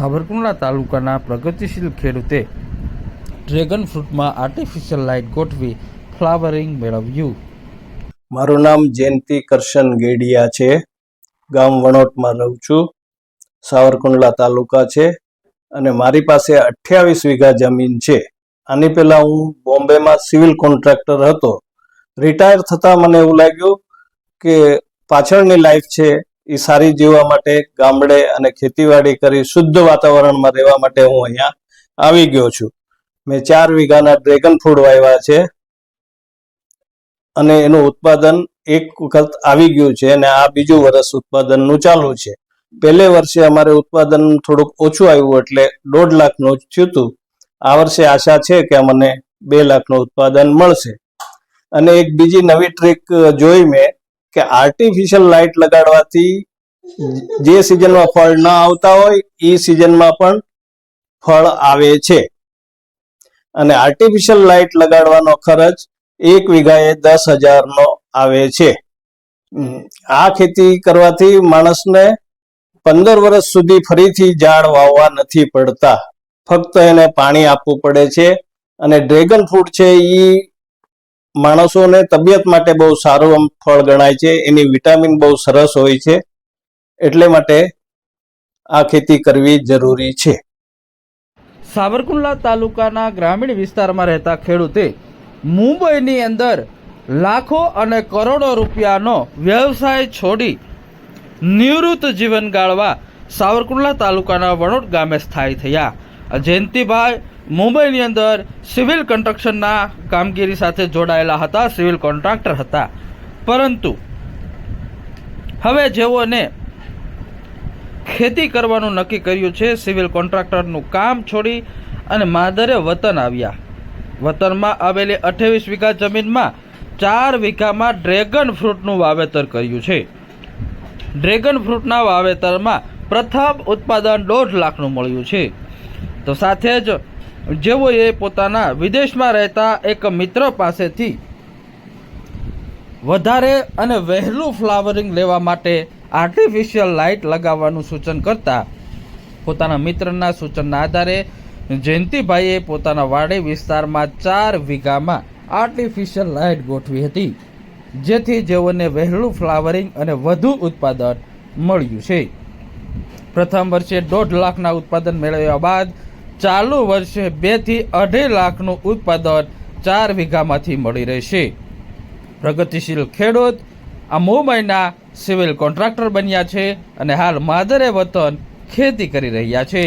સાબરકુંડલા તાલુકાના પ્રગતિશીલ ખેડૂતે ડ્રેગન ફ્રૂટમાં આર્ટિફિશિયલ લાઇટ ગોઠવી ફ્લાવરિંગ મેળવ્યું. મારું નામ જયંતિ કરશન ગેડિયા છે. ગામ વણોટમાં રહું છું. સાવરકુંડલા તાલુકા છે અને મારી પાસે અઠ્યાવીસ વીઘા જમીન છે. આની પહેલાં હું બોમ્બેમાં સિવિલ કોન્ટ્રાક્ટર હતો. રિટાયર થતાં મને એવું લાગ્યું કે પાછળની લાઈફ છે એ સારી જીવવા માટે ગામડે અને ખેતીવાડી કરી શુદ્ધ વાતાવરણમાં રહેવા માટે હું અહીંયા આવી ગયો છું. મેં ચાર વીઘાના ડ્રેગન ફ્રૂટ વાવ્યા છે અને એનું ઉત્પાદન એક વખત આવી ગયું છે અને આ બીજું વર્ષ ઉત્પાદનનું ચાલુ છે. પહેલે વર્ષે અમારે ઉત્પાદન થોડુંક ઓછું આવ્યું એટલે દોઢ લાખનું થયું હતું. આ વર્ષે આશા છે કે મને બે લાખનું ઉત્પાદન મળશે. અને એક બીજી નવી ટ્રીક જોઈ મેં કે આર્ટિફિશિયલ લાઇટ લગાડવાથી જે સિઝનમાં ફળ ન આવતા હોય એ સિઝનમાં પણ ફળ આવે છે. અને આર્ટિફિશિયલ લાઇટ લગાડવાનો ખર્ચ એક વીઘાએ દસ હજારનો આવે છે. આ ખેતી કરવાથી માણસને પંદર વર્ષ સુધી ફરીથી ઝાડ વાવવા નથી પડતા. ફક્ત એને પાણી આપવું પડે છે. અને ડ્રેગન ફ્રૂટ છે એ માણસોને તબિયત માટે બહુ સારું આમ ફળ ગણાય છે, એની વિટામિન બહુ સરસ હોય છે, એટલે માટે આ ખેતી કરવી જરૂરી છે. સાબરકુંડલા તાલુકાના ગ્રામીણ વિસ્તારમાં રહેતા ખેડૂતે મુંબઈની અંદર લાખો અને કરોડો રૂપિયાનો વ્યવસાય છોડી નિવૃત્ત જીવન ગાળવા સાવરકુંડલા તાલુકાના વણોટ ગામે સ્થાયી થયા. જયંતિભાઈ મુંબઈની અંદર સિવિલ કન્સ્ટ્રક્શનના કામગીરી સાથે જોડાયેલા હતા, સિવિલ કોન્ટ્રાક્ટર હતા. પરંતુ હવે જેઓને ખેતી કરવાનું નક્કી કર્યું છે, સિવિલ કોન્ટ્રાક્ટરનું કામ છોડી અને માદરે વતન આવ્યા. વતનમાં આવેલી અઠ્યાવીસ વીઘા જમીનમાં ચાર વીઘામાં ડ્રેગન ફ્રૂટનું વાવેતર કર્યું છે. ડ્રેગન ફ્રૂટના વાવેતરમાં પ્રથમ ઉત્પાદન દોઢ લાખનું મળ્યું છે. તો સાથે જ જેઓએ પોતાના વિદેશમાં રહેતા એક મિત્ર પાસેથી વધારે અને વહેલું ફ્લાવરિંગ લેવા માટે આર્ટિફિશિયલ લાઇટ લગાવવાનું સૂચન કરતા પોતાના મિત્રના સૂચનના આધારે જયંતિભાઈએ પોતાના વાડી વિસ્તારમાં ચાર વીઘામાં આર્ટિફિશિયલ લાઇટ ગોઠવી હતી, જેથી જેઓને વહેલું ફ્લાવરિંગ અને વધુ ઉત્પાદન મળ્યું છે. પ્રથમ વર્ષે દોઢ લાખના ઉત્પાદન મેળવ્યા બાદ ચાલુ વર્ષે બેથી અઢી લાખનું ઉત્પાદન ચાર વીઘામાંથી મળી રહેશે. પ્રગતિશીલ ખેડૂત આ મુંબઈના સિવિલ કોન્ટ્રાક્ટર બન્યા છે અને હાલ માદરે વતન ખેતી કરી રહ્યા છે.